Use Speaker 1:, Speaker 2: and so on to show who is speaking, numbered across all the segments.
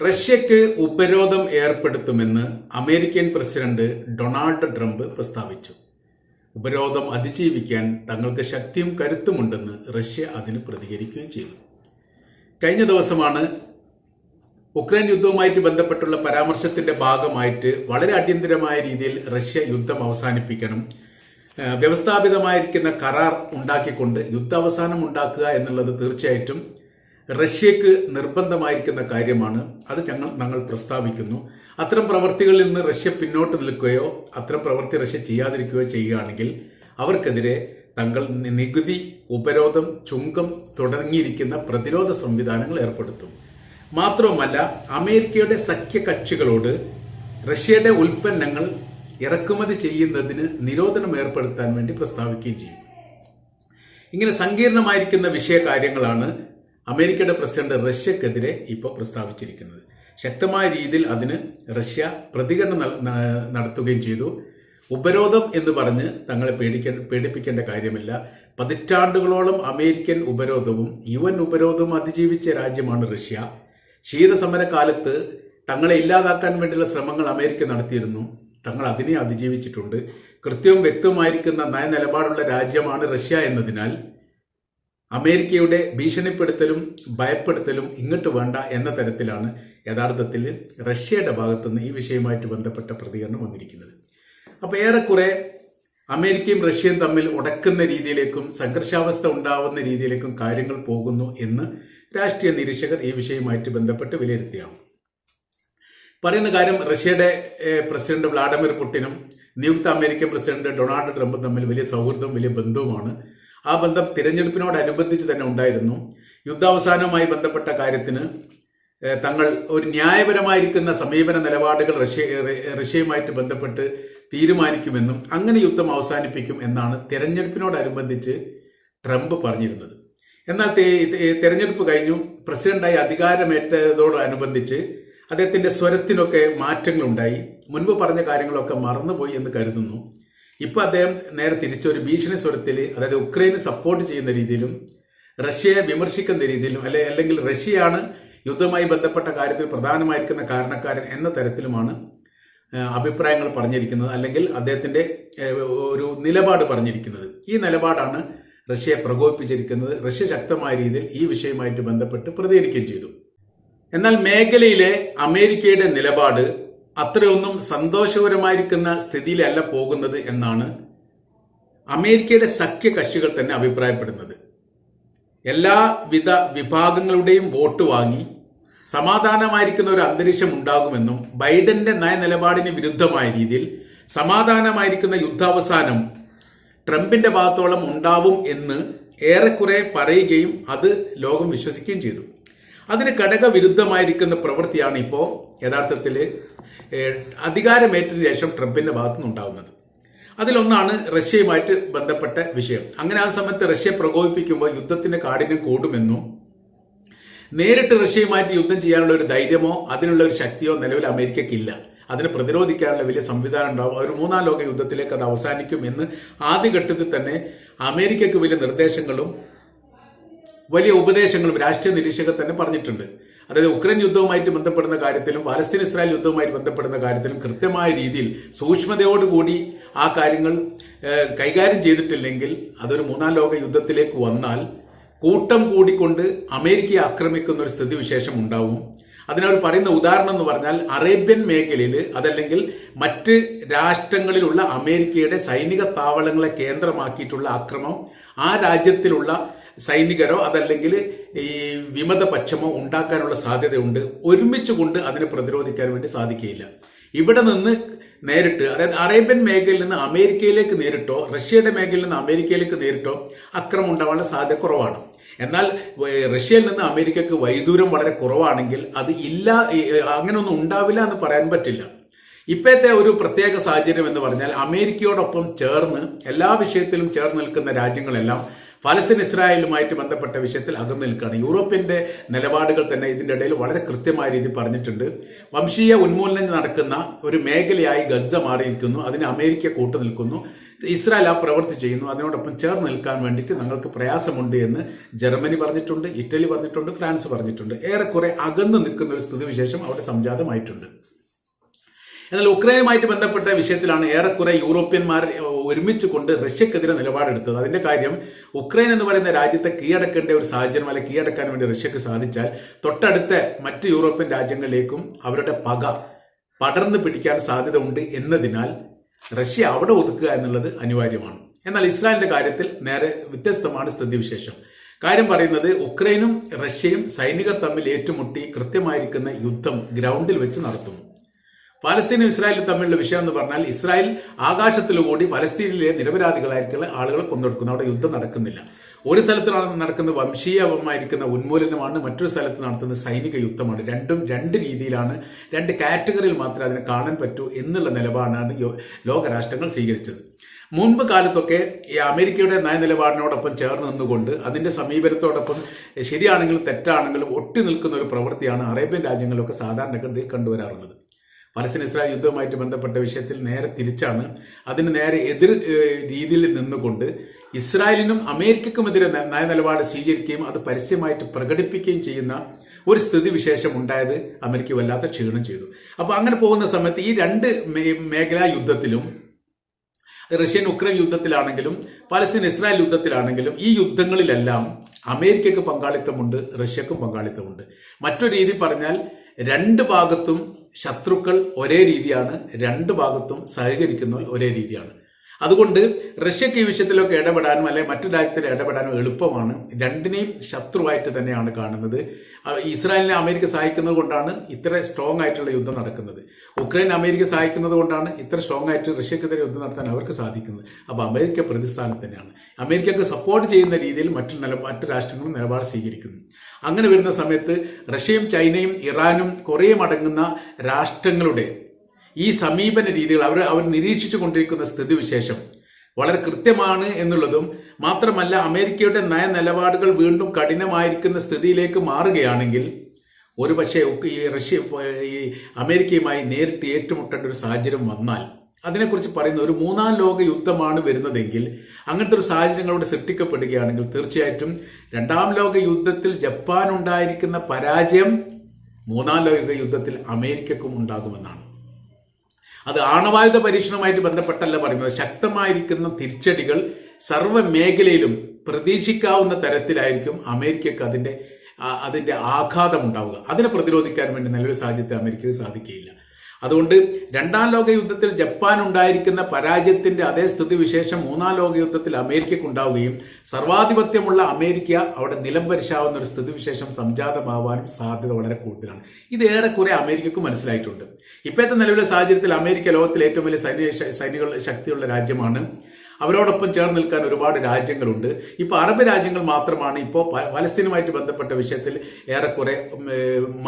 Speaker 1: റഷ്യക്ക് ഉപരോധം ഏർപ്പെടുത്തുമെന്ന് American president Donald Trump പ്രസ്താവിച്ചു. ഉപരോധം അതിജീവിക്കാൻ തങ്ങൾക്ക് ശക്തിയും കരുത്തുമുണ്ടെന്ന് റഷ്യ അതിന് പ്രതികരിക്കുകയും ചെയ്തു. കഴിഞ്ഞ ദിവസമാണ് ഉക്രൈൻ യുദ്ധവുമായിട്ട് ബന്ധപ്പെട്ടുള്ള പരാമർശത്തിന്റെ ഭാഗമായിട്ട് വളരെ അടിയന്തരമായ രീതിയിൽ റഷ്യ യുദ്ധം അവസാനിപ്പിക്കണം വ്യവസ്ഥാപിതമായിരിക്കുന്ന കരാർ ഉണ്ടാക്കിക്കൊണ്ട് യുദ്ധാവസാനം ഉണ്ടാക്കുക എന്നുള്ളത് തീർച്ചയായിട്ടും റഷ്യക്ക് നിർബന്ധമായിരിക്കുന്ന കാര്യമാണ്. അത് ഞങ്ങൾ ഞങ്ങൾ പ്രസ്താവിക്കുന്നു. അത്തരം പ്രവർത്തികളിൽ നിന്ന് റഷ്യ പിന്നോട്ട് നിൽക്കുകയോ അത്തരം പ്രവൃത്തി റഷ്യ ചെയ്യാതിരിക്കുകയോ ചെയ്യുകയാണെങ്കിൽ അവർക്കെതിരെ തങ്ങൾ നികുതി ഉപരോധം ചുങ്കം തുടങ്ങിയിരിക്കുന്ന പ്രതിരോധ സംവിധാനങ്ങൾ ഏർപ്പെടുത്തും. മാത്രവുമല്ല അമേരിക്കയുടെ സഖ്യ കക്ഷികളോട് റഷ്യയുടെ ഉൽപ്പന്നങ്ങൾ ഇറക്കുമതി ചെയ്യുന്നതിന് നിരോധനം ഏർപ്പെടുത്താൻ വേണ്ടി പ്രസ്താവിക്കുകയും ചെയ്യും. ഇങ്ങനെ സങ്കീർണമായിരിക്കുന്ന വിഷയകാര്യങ്ങളാണ് അമേരിക്കയുടെ പ്രസിഡന്റ് റഷ്യക്കെതിരെ ഇപ്പോൾ പ്രസ്താവിച്ചിരിക്കുന്നത്. ശക്തമായ രീതിയിൽ അതിന് റഷ്യ പ്രതികരണം നടത്തുകയും ചെയ്തു. ഉപരോധം എന്ന് പറഞ്ഞ് തങ്ങളെ പേടിക്ക പേടിപ്പിക്കേണ്ട കാര്യമില്ല. പതിറ്റാണ്ടുകളോളം അമേരിക്കൻ ഉപരോധവും യു എൻ ഉപരോധവും അതിജീവിച്ച രാജ്യമാണ് റഷ്യ. ശീതസമര കാലത്ത് തങ്ങളെ ഇല്ലാതാക്കാൻ വേണ്ടിയുള്ള ശ്രമങ്ങൾ അമേരിക്ക നടത്തിയിരുന്നു. തങ്ങൾ അതിനെ അതിജീവിച്ചിട്ടുണ്ട്. കൃത്യവും വ്യക്തവുമായിരിക്കുന്ന നയനിലപാടുള്ള രാജ്യമാണ് റഷ്യ എന്നതിനാൽ അമേരിക്കയുടെ ഭീഷണിപ്പെടുത്തലും ഭയപ്പെടുത്തലും ഇങ്ങോട്ട് വേണ്ട എന്ന തരത്തിലാണ് യഥാർത്ഥത്തിൽ റഷ്യയുടെ ഭാഗത്തുനിന്ന് ഈ വിഷയവുമായിട്ട് ബന്ധപ്പെട്ട പ്രതികരണം വന്നിരിക്കുന്നത്. അപ്പോൾ ഏറെക്കുറെ അമേരിക്കയും റഷ്യയും തമ്മിൽ ഉടക്കുന്ന രീതിയിലേക്കും സംഘർഷാവസ്ഥ ഉണ്ടാവുന്ന രീതിയിലേക്കും കാര്യങ്ങൾ പോകുന്നു എന്ന് രാഷ്ട്രീയ നിരീക്ഷകർ ഈ വിഷയവുമായിട്ട് ബന്ധപ്പെട്ട് വിലയിരുത്തിയാണ്. പറയുന്ന കാര്യം റഷ്യയുടെ പ്രസിഡന്റ് വ്ളാഡിമിർ പുടിനും നിയുക്ത അമേരിക്കൻ പ്രസിഡന്റ് ഡൊണാൾഡ് ട്രംപും തമ്മിൽ വലിയ സൗഹൃദവും വലിയ ബന്ധവുമാണ്. ആ ബന്ധം തിരഞ്ഞെടുപ്പിനോടനുബന്ധിച്ച് തന്നെ ഉണ്ടായിരുന്നു. യുദ്ധാവസാനവുമായി ബന്ധപ്പെട്ട കാര്യത്തിന് തങ്ങൾ ഒരു ന്യായപരമായിരിക്കുന്ന സമീപന നിലപാടുകൾ റഷ്യ റഷ്യയുമായിട്ട് ബന്ധപ്പെട്ട് തീരുമാനിക്കുമെന്നും അങ്ങനെ യുദ്ധം അവസാനിപ്പിക്കും എന്നാണ് തെരഞ്ഞെടുപ്പിനോടനുബന്ധിച്ച് ട്രംപ് പറഞ്ഞിരുന്നത്. എന്നാൽ തെരഞ്ഞെടുപ്പ് കഴിഞ്ഞു. പ്രസിഡന്റായി അധികാരമേറ്റതോടനുബന്ധിച്ച് അദ്ദേഹത്തിന്റെ സ്വരത്തിനൊക്കെ മാറ്റങ്ങളുണ്ടായി. മുൻപ് പറഞ്ഞ കാര്യങ്ങളൊക്കെ മറന്നുപോയി എന്ന് കരുതുന്നു. ഇപ്പൊ അദ്ദേഹം നേരെ തിരിച്ചൊരു ഭീഷണി സ്വരത്തിൽ അതായത് ഉക്രൈന് സപ്പോർട്ട് ചെയ്യുന്ന രീതിയിലും റഷ്യയെ വിമർശിക്കുന്ന രീതിയിലും അല്ലെ അല്ലെങ്കിൽ റഷ്യയാണ് യുദ്ധവുമായി ബന്ധപ്പെട്ട കാര്യത്തിൽ പ്രധാനമായിരിക്കുന്ന കാരണക്കാരൻ എന്ന തരത്തിലുമാണ് അഭിപ്രായങ്ങൾ പറഞ്ഞിരിക്കുന്നത് അല്ലെങ്കിൽ അദ്ദേഹത്തിന്റെ ഒരു നിലപാട് പറഞ്ഞിരിക്കുന്നത്. ഈ നിലപാടാണ് റഷ്യയെ പ്രകോപിപ്പിച്ചിരിക്കുന്നത്. റഷ്യ ശക്തമായ രീതിയിൽ ഈ വിഷയവുമായിട്ട് ബന്ധപ്പെട്ട് പ്രതികരിക്കുകയും ചെയ്തു. എന്നാൽ മേഖലയിലെ അമേരിക്കയുടെ നിലപാട് അത്രയൊന്നും സന്തോഷകരമായിരിക്കുന്ന സ്ഥിതിയിലല്ല പോകുന്നത് എന്നാണ് അമേരിക്കയുടെ സഖ്യ കക്ഷികൾ തന്നെ അഭിപ്രായപ്പെടുന്നത്. എല്ലാവിധ വിഭാഗങ്ങളുടെയും വോട്ട് വാങ്ങി സമാധാനമായിരിക്കുന്ന ഒരു അന്തരീക്ഷം ഉണ്ടാകുമെന്നും ബൈഡന്റെ നയനിലപാടിന് വിരുദ്ധമായ രീതിയിൽ സമാധാനമായിരിക്കുന്ന യുദ്ധാവസാനം ട്രംപിന്റെ ഭാഗത്തോളം ഉണ്ടാവും എന്ന് ഏറെക്കുറെ പറയുകയും അത് ലോകം വിശ്വസിക്കുകയും ചെയ്തു. അതിന് ഘടകവിരുദ്ധമായിരിക്കുന്ന പ്രവൃത്തിയാണ് ഇപ്പോൾ യഥാർത്ഥത്തിൽ അധികാരമേറ്റതിനു ശേഷം ട്രംപിന്റെ ഭാഗത്തുനിന്ന് ഉണ്ടാകുന്നത് അതിലൊന്നാണ് റഷ്യയുമായിട്ട് ബന്ധപ്പെട്ട വിഷയം. അങ്ങനെ ആ സമയത്ത് റഷ്യ പ്രകോപിപ്പിക്കുമ്പോൾ യുദ്ധത്തിന്റെ കാഠിന്യം കൂടുമെന്നും നേരിട്ട് റഷ്യയുമായിട്ട് യുദ്ധം ചെയ്യാനുള്ള ഒരു ധൈര്യമോ അതിനുള്ള ഒരു ശക്തിയോ നിലവിൽ അമേരിക്കയ്ക്കില്ല. അതിനെ പ്രതിരോധിക്കാനുള്ള വലിയ സംവിധാനം ഉണ്ടാവും. ഒരു മൂന്നാം ലോക യുദ്ധത്തിലേക്ക് അത് അവസാനിക്കും എന്ന് ആദ്യഘട്ടത്തിൽ തന്നെ അമേരിക്കയ്ക്ക് വലിയ നിർദ്ദേശങ്ങളും വലിയ ഉപദേശങ്ങളും രാഷ്ട്രീയ നിരീക്ഷകർ തന്നെ പറഞ്ഞിട്ടുണ്ട്. അതായത് ഉക്രൈൻ യുദ്ധവുമായിട്ട് ബന്ധപ്പെടുന്ന കാര്യത്തിലും പാലസ്തീൻ ഇസ്രായേൽ യുദ്ധവുമായിട്ട് ബന്ധപ്പെടുന്ന കാര്യത്തിലും കൃത്യമായ രീതിയിൽ സൂക്ഷ്മതയോടുകൂടി ആ കാര്യങ്ങൾ കൈകാര്യം ചെയ്തിട്ടില്ലെങ്കിൽ അതൊരു മൂന്നാം ലോക യുദ്ധത്തിലേക്ക് വന്നാൽ കൂട്ടം കൂടിക്കൊണ്ട് അമേരിക്കയെ ആക്രമിക്കുന്ന ഒരു സ്ഥിതിവിശേഷം ഉണ്ടാവും. അതിനവർ പറയുന്ന ഉദാഹരണം എന്ന് പറഞ്ഞാൽ അറേബ്യൻ മേഖലയിൽ അതല്ലെങ്കിൽ മറ്റ് രാഷ്ട്രങ്ങളിലുള്ള അമേരിക്കയുടെ സൈനിക താവളങ്ങളെ കേന്ദ്രമാക്കിയിട്ടുള്ള ആക്രമം ആ രാജ്യത്തിലുള്ള സൈനികരോ അതല്ലെങ്കിൽ ഈ വിമതപക്ഷമോ ഉണ്ടാക്കാനുള്ള സാധ്യതയുണ്ട്. ഒരുമിച്ച് കൊണ്ട് അതിനെ പ്രതിരോധിക്കാൻ വേണ്ടി സാധിക്കുകയില്ല. ഇവിടെ നിന്ന് നേരിട്ട് അതായത് അറേബ്യൻ മേഖലയിൽ നിന്ന് അമേരിക്കയിലേക്ക് നേരിട്ടോ റഷ്യയുടെ മേഖലയിൽ നിന്ന് അമേരിക്കയിലേക്ക് നേരിട്ടോ അക്രമം ഉണ്ടാവാനുള്ള സാധ്യത കുറവാണ്. എന്നാൽ റഷ്യയിൽ നിന്ന് അമേരിക്കക്ക് വൈദൂരം വളരെ കുറവാണെങ്കിൽ അത് ഇല്ല അങ്ങനെയൊന്നും ഉണ്ടാവില്ല എന്ന് പറയാൻ പറ്റില്ല. ഇപ്പോഴത്തെ ഒരു പ്രത്യേക സാഹചര്യം എന്ന് പറഞ്ഞാൽ അമേരിക്കയോടൊപ്പം ചേർന്ന് എല്ലാ വിഷയത്തിലും ചേർന്ന് നിൽക്കുന്ന രാജ്യങ്ങളെല്ലാം ഫലസ്തീൻ ഇസ്രായേലുമായിട്ട് ബന്ധപ്പെട്ട വിഷയത്തിൽ അകന്നു നിൽക്കുകയാണ്. യൂറോപ്പിന്റെ നിലപാടുകൾ തന്നെ ഇതിന്റെ ഇടയിൽ വളരെ കൃത്യമായ രീതിയിൽ പറഞ്ഞിട്ടുണ്ട്. വംശീയ ഉന്മൂലനം നടക്കുന്ന ഒരു മേഖലയായി ഗസ മാറിയിരിക്കുന്നു. അതിന് അമേരിക്ക കൂട്ടു നിൽക്കുന്നു. ഇസ്രായേൽ ആ പ്രവൃത്തി ചെയ്യുന്നു. അതിനോടൊപ്പം ചേർന്ന് നിൽക്കാൻ വേണ്ടിയിട്ട് ഞങ്ങൾക്ക് പ്രയാസമുണ്ട് എന്ന് ജർമ്മനി പറഞ്ഞിട്ടുണ്ട് ഇറ്റലി പറഞ്ഞിട്ടുണ്ട് ഫ്രാൻസ് പറഞ്ഞിട്ടുണ്ട്. ഏറെക്കുറെ അകന്നു നിൽക്കുന്ന ഒരു സ്ഥിതിവിശേഷം അവിടെ സംജാതമായിട്ടുണ്ട്. എന്നാൽ ഉക്രൈനുമായിട്ട് ബന്ധപ്പെട്ട വിഷയത്തിലാണ് ഏറെക്കുറെ യൂറോപ്യന്മാർ ഒരുമിച്ച് കൊണ്ട് റഷ്യക്കെതിരെ നിലപാടെടുത്തത്. അതിന്റെ കാര്യം ഉക്രൈൻ എന്ന് പറയുന്ന രാജ്യത്തെ കീഴടക്കേണ്ട ഒരു സാഹചര്യം അല്ലെ കീഴടക്കാൻ വേണ്ടി റഷ്യക്ക് സാധിച്ചാൽ തൊട്ടടുത്ത മറ്റ് യൂറോപ്യൻ രാജ്യങ്ങളിലേക്കും അവരുടെ പക പടർന്നു പിടിക്കാൻ സാധ്യത ഉണ്ട് എന്നതിനാൽ റഷ്യ അവിടെ ഒതുക്കുക എന്നുള്ളത് അനിവാര്യമാണ്. എന്നാൽ ഇസ്രായേലിന്റെ കാര്യത്തിൽ നേരെ വ്യത്യസ്തമാണ് സ്ഥിതിവിശേഷം കാര്യം പറയുന്നത് ഉക്രൈനും റഷ്യയും സൈനികർ തമ്മിൽ ഏറ്റുമുട്ടി കൃത്യമായിരിക്കുന്ന യുദ്ധം ഗ്രൗണ്ടിൽ വെച്ച് നടത്തുന്നു പാലസ്തീനും ഇസ്രായേലും തമ്മിലുള്ള വിഷയം എന്ന് പറഞ്ഞാൽ ഇസ്രായേൽ ആകാശത്തിലുകൂടി പലസ്തീനിലെ നിരപരാധികളായിരിക്കുന്ന ആളുകളെ കൊന്നെടുക്കുന്നു. അവിടെ യുദ്ധം നടക്കുന്നില്ല. ഒരു സ്ഥലത്ത് നടക്കുന്ന വംശീയമായിരിക്കുന്ന ഉന്മൂലനമാണ് മറ്റൊരു സ്ഥലത്ത് നടത്തുന്ന സൈനിക യുദ്ധമാണ്. രണ്ടും രണ്ട് രീതിയിലാണ് രണ്ട് കാറ്റഗറിയിൽ മാത്രമേ അതിനെ കാണാൻ പറ്റൂ എന്നുള്ള നിലപാടാണ് ലോകരാഷ്ട്രങ്ങൾ സ്വീകരിച്ചത്. മുൻപ് കാലത്തൊക്കെ ഈ അമേരിക്കയുടെ നയനിലപാടിനോടൊപ്പം ചേർന്ന് നിന്നുകൊണ്ട് അതിന്റെ സമീപനത്തോടൊപ്പം ശരിയാണെങ്കിലും തെറ്റാണെങ്കിലും ഒട്ടി നിൽക്കുന്ന ഒരു പ്രവൃത്തിയാണ് അറേബ്യൻ രാജ്യങ്ങളിലൊക്കെ സാധാരണഗതിയിൽ കണ്ടുവരാറുള്ളത്. പലസ്തീൻ ഇസ്രായേൽ യുദ്ധവുമായിട്ട് ബന്ധപ്പെട്ട വിഷയത്തിൽ നേരെ തിരിച്ചാണ്. അതിന് നേരെ എതിർ രീതിയിൽ നിന്നുകൊണ്ട് ഇസ്രായേലിനും അമേരിക്കക്കുമെതിരെ നയ നയനിലപാട് സ്വീകരിക്കുകയും അത് പരസ്യമായിട്ട് പ്രകടിപ്പിക്കുകയും ചെയ്യുന്ന ഒരു സ്ഥിതി വിശേഷം ഉണ്ടായത് അമേരിക്ക വല്ലാത്ത ക്ഷീണം ചെയ്തു. അപ്പോൾ അങ്ങനെ പോകുന്ന സമയത്ത് ഈ രണ്ട് മേഖലാ യുദ്ധത്തിലും റഷ്യൻ ഉക്രൈൻ യുദ്ധത്തിലാണെങ്കിലും പലസ്തീൻ ഇസ്രായേൽ യുദ്ധത്തിലാണെങ്കിലും ഈ യുദ്ധങ്ങളിലെല്ലാം അമേരിക്കക്ക് പങ്കാളിത്തമുണ്ട് റഷ്യക്കും പങ്കാളിത്തമുണ്ട്. മറ്റൊരു രീതി പറഞ്ഞാൽ രണ്ട് ഭാഗത്തും ശത്രുക്കൾ ഒരേ രീതിയാണ് രണ്ട് ഭാഗത്തും സഹകരിക്കുന്നവർ ഒരേ രീതിയാണ്. അതുകൊണ്ട് റഷ്യക്ക് ഈ വിഷയത്തിലൊക്കെ ഇടപെടാനും അല്ലെങ്കിൽ മറ്റു രാജ്യത്തിൽ ഇടപെടാനും എളുപ്പമാണ്. രണ്ടിനെയും ശത്രുവായിട്ട് തന്നെയാണ് കാണുന്നത്. ഇസ്രായേലിനെ അമേരിക്ക സഹായിക്കുന്നത് കൊണ്ടാണ് ഇത്ര സ്ട്രോങ് ആയിട്ടുള്ള യുദ്ധം നടക്കുന്നത്. ഉക്രൈൻ അമേരിക്ക സഹായിക്കുന്നത് കൊണ്ടാണ് ഇത്ര സ്ട്രോങ് ആയിട്ട് റഷ്യക്കെതിരെ യുദ്ധം നടത്താൻ അവർക്ക് സാധിക്കുന്നത്. അപ്പോൾ അമേരിക്ക പ്രതിസ്ഥാനം തന്നെയാണ്. അമേരിക്കക്ക് സപ്പോർട്ട് ചെയ്യുന്ന രീതിയിൽ മറ്റു നില മറ്റു രാഷ്ട്രങ്ങളും നിലപാട് സ്വീകരിക്കുന്നു. അങ്ങനെ വരുന്ന സമയത്ത് റഷ്യയും ചൈനയും ഇറാനും കുറേ മടങ്ങുന്ന രാഷ്ട്രങ്ങളുടെ ഈ സമീപന രീതികൾ അവർ അവർ നിരീക്ഷിച്ചു കൊണ്ടിരിക്കുന്ന സ്ഥിതിവിശേഷം. വളരെ കൃത്യമാണ് എന്നുള്ളതും മാത്രമല്ല അമേരിക്കയുടെ നയ നിലപാടുകൾ വീണ്ടും കഠിനമായിരിക്കുന്ന സ്ഥിതിയിലേക്ക് മാറുകയാണെങ്കിൽ ഒരുപക്ഷെ ഈ റഷ്യ ഈ അമേരിക്കയുമായി നേരിട്ട് ഏറ്റുമുട്ടേണ്ട ഒരു സാഹചര്യം വന്നാൽ അതിനെക്കുറിച്ച് പറയുന്ന ഒരു മൂന്നാം ലോക യുദ്ധമാണ് വരുന്നതെങ്കിൽ അങ്ങനത്തെ ഒരു സാഹചര്യങ്ങളോട് സൃഷ്ടിക്കപ്പെടുകയാണെങ്കിൽ തീർച്ചയായിട്ടും രണ്ടാം ലോക യുദ്ധത്തിൽ ജപ്പാൻ ഉണ്ടായിരിക്കുന്ന പരാജയം മൂന്നാം ലോക യുദ്ധത്തിൽ അമേരിക്കക്കും ഉണ്ടാകുമെന്നാണ്. അത് ആണവായുധ പരീക്ഷണവുമായിട്ട് ബന്ധപ്പെട്ടല്ല പറയുന്നത്. ശക്തമായിരിക്കുന്ന തിരിച്ചടികൾ സർവ മേഖലയിലും പ്രതീക്ഷിക്കാവുന്ന തരത്തിലായിരിക്കും അമേരിക്കക്ക് അതിന്റെ അതിന്റെ ആഘാതം ഉണ്ടാവുക. അതിനെ പ്രതിരോധിക്കാൻ വേണ്ടി നല്ലൊരു സാഹചര്യത്തെ അമേരിക്കക്ക് സാധിക്കുകയില്ല. അതുകൊണ്ട് രണ്ടാം ലോക യുദ്ധത്തിൽ ജപ്പാൻ ഉണ്ടായിരിക്കുന്ന പരാജയത്തിന്റെ അതേ സ്ഥിതിവിശേഷം മൂന്നാം ലോക യുദ്ധത്തിൽ അമേരിക്കയ്ക്ക് ഉണ്ടാവുകയും സർവാധിപത്യമുള്ള അമേരിക്ക അവിടെ നിലം പരിശാവുന്ന ഒരു സ്ഥിതിവിശേഷം സംജാതമാവാനും സാധ്യത വളരെ കൂടുതലാണ്. ഇത് ഏറെക്കുറെ അമേരിക്കക്ക് മനസ്സിലായിട്ടുണ്ട്. ഇപ്പോഴത്തെ നിലവിലെ സാഹചര്യത്തിൽ അമേരിക്ക ലോകത്തിലെ ഏറ്റവും വലിയ സൈനിക സൈനിക ശക്തിയുള്ള രാജ്യമാണ് അവരോടൊപ്പം ചേർന്ന് നിൽക്കാൻ ഒരുപാട് രാജ്യങ്ങളുണ്ട്. ഇപ്പോൾ അറബ് രാജ്യങ്ങൾ മാത്രമാണ് ഇപ്പോൾ ഫലസ്തീനുമായിട്ട് ബന്ധപ്പെട്ട വിഷയത്തിൽ ഏറെക്കുറെ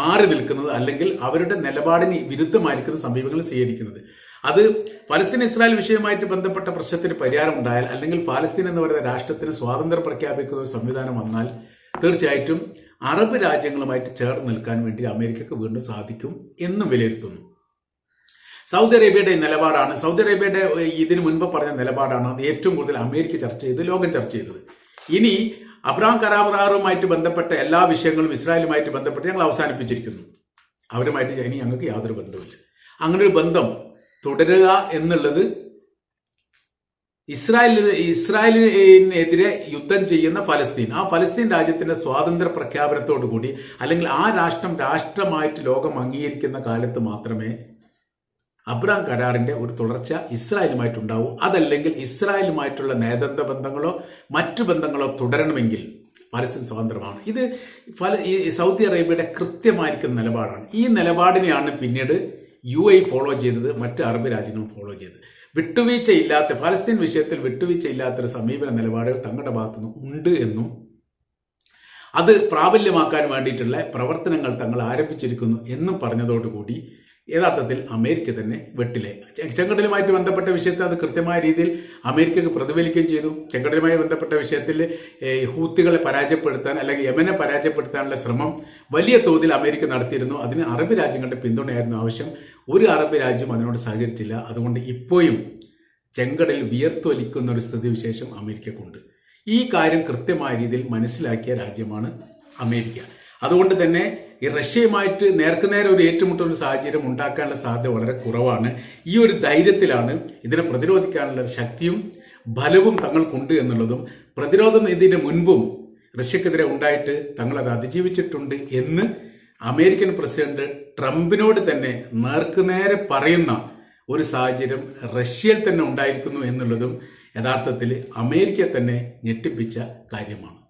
Speaker 1: മാറി നിൽക്കുന്നത് അല്ലെങ്കിൽ അവരുടെ നിലപാടിന് വിരുദ്ധമായിരിക്കുന്ന സമീപങ്ങൾ സ്വീകരിക്കുന്നത്. അത് ഫലസ്തീൻ ഇസ്രായേൽ വിഷയവുമായിട്ട് ബന്ധപ്പെട്ട പ്രശ്നത്തിന് പരിഹാരം ഉണ്ടായാൽ അല്ലെങ്കിൽ ഫലസ്തീൻ എന്ന് പറയുന്ന രാഷ്ട്രത്തിന് സ്വാതന്ത്ര്യം പ്രഖ്യാപിക്കുന്ന ഒരു സംവിധാനം വന്നാൽ തീർച്ചയായിട്ടും അറബ് രാജ്യങ്ങളുമായിട്ട് ചേർന്ന് നിൽക്കാൻ വേണ്ടി അമേരിക്കക്ക് വീണ്ടും സാധിക്കും എന്നും വിലയിരുത്തുന്നു. സൗദി അറേബ്യയുടെ നിലപാടാണ്. സൗദി അറേബ്യയുടെ ഇതിനു മുൻപ് പറഞ്ഞ നിലപാടാണ് അത് ഏറ്റവും കൂടുതൽ അമേരിക്ക ചർച്ച ചെയ്ത് ലോകം ചർച്ച ചെയ്തത്. ഇനി അബ്രാം കരാറുമായിട്ട് ബന്ധപ്പെട്ട എല്ലാ വിഷയങ്ങളും ഇസ്രായേലുമായിട്ട് ബന്ധപ്പെട്ട് ഞങ്ങൾ അവസാനിപ്പിച്ചിരിക്കുന്നു. അവരുമായിട്ട് ഇനി ഞങ്ങൾക്ക് യാതൊരു ബന്ധവുമില്ല. അങ്ങനെ ഒരു ബന്ധം തുടരുക എന്നുള്ളത് ഇസ്രായേലിന് ഇസ്രായേലിനെതിരെ യുദ്ധം ചെയ്യുന്ന ഫലസ്തീൻ. ആ ഫലസ്തീൻ രാജ്യത്തിന്റെ സ്വാതന്ത്ര്യ പ്രഖ്യാപനത്തോടു കൂടി അല്ലെങ്കിൽ ആ രാഷ്ട്രം രാഷ്ട്രമായിട്ട് ലോകം അംഗീകരിക്കുന്ന കാലത്ത് മാത്രമേ അബ്രാം കരാറിന്റെ ഒരു തുടർച്ച ഇസ്രായേലുമായിട്ടുണ്ടാവും. അതല്ലെങ്കിൽ ഇസ്രായേലുമായിട്ടുള്ള നേതൃത്വ ബന്ധങ്ങളോ മറ്റു ബന്ധങ്ങളോ തുടരണമെങ്കിൽ പലസ്തീൻ സ്വതന്ത്രമാണ്. ഇത് ഫല ഈ സൗദി അറേബ്യയുടെ കൃത്യമായിരിക്കുന്ന നിലപാടാണ്. ഈ നിലപാടിനെയാണ് പിന്നീട് യു ഐ ഫോളോ ചെയ്തത് മറ്റ് അറബ് രാജ്യങ്ങളും ഫോളോ ചെയ്തത്. വിട്ടുവീഴ്ചയില്ലാത്ത ഫലസ്തീൻ വിഷയത്തിൽ വിട്ടുവീഴ്ച വിട്ടുവീഴ്ചയില്ലാത്തൊരു സമീപന നിലപാടുകൾ തങ്ങളുടെ ഭാഗത്തുനിന്ന് ഉണ്ട് എന്നും അത് പ്രാബല്യമാക്കാൻ വേണ്ടിയിട്ടുള്ള പ്രവർത്തനങ്ങൾ തങ്ങൾ ആരംഭിച്ചിരിക്കുന്നു എന്നും പറഞ്ഞതോടുകൂടി യഥാർത്ഥത്തിൽ അമേരിക്ക തന്നെ വെട്ടിലെ ചെങ്കടലുമായിട്ട് ബന്ധപ്പെട്ട വിഷയത്തെ അത് കൃത്യമായ രീതിയിൽ അമേരിക്കക്ക് പ്രതിഫലിക്കുകയും ചെയ്തു. ചെങ്കടലുമായി ബന്ധപ്പെട്ട വിഷയത്തിൽ ഹൂത്തികളെ പരാജയപ്പെടുത്താൻ അല്ലെങ്കിൽ യമനെ പരാജയപ്പെടുത്താനുള്ള ശ്രമം വലിയ തോതിൽ അമേരിക്ക നടത്തിയിരുന്നു. അതിന് അറബ് രാജ്യങ്ങളുടെ പിന്തുണയായിരുന്നു ആവശ്യം. ഒരു അറബ് രാജ്യം അതിനോട് സഹകരിച്ചില്ല. അതുകൊണ്ട് ഇപ്പോഴും ചെങ്കടൽ വിയർത്തൊലിക്കുന്ന ഒരു സ്ഥിതിവിശേഷം അമേരിക്കക്കുണ്ട്. ഈ കാര്യം കൃത്യമായ രീതിയിൽ മനസ്സിലാക്കിയ രാജ്യമാണ് അമേരിക്ക. അതുകൊണ്ട് തന്നെ ഈ റഷ്യയുമായിട്ട് നേർക്കുനേരെ ഒരു ഏറ്റുമുട്ടൽ സാഹചര്യം ഉണ്ടാക്കാനുള്ള സാധ്യത വളരെ കുറവാണ്. ഈ ഒരു ധൈര്യത്തിലാണ് ഇതിനെ പ്രതിരോധിക്കാനുള്ള ശക്തിയും ബലവും തങ്ങൾക്കുണ്ട് എന്നുള്ളതും പ്രതിരോധം ഇതിന് മുൻപും റഷ്യക്കെതിരെ ഉണ്ടായിട്ട് തങ്ങളത് അതിജീവിച്ചിട്ടുണ്ട് എന്ന് അമേരിക്കൻ പ്രസിഡന്റ് ട്രംപിനോട് തന്നെ നേർക്കുനേരെ പറയുന്ന ഒരു സാഹചര്യം റഷ്യയിൽ തന്നെ ഉണ്ടായിരിക്കുന്നു എന്നുള്ളതും യഥാർത്ഥത്തിൽ അമേരിക്കയെ തന്നെ ഞെട്ടിപ്പിച്ച കാര്യമാണ്.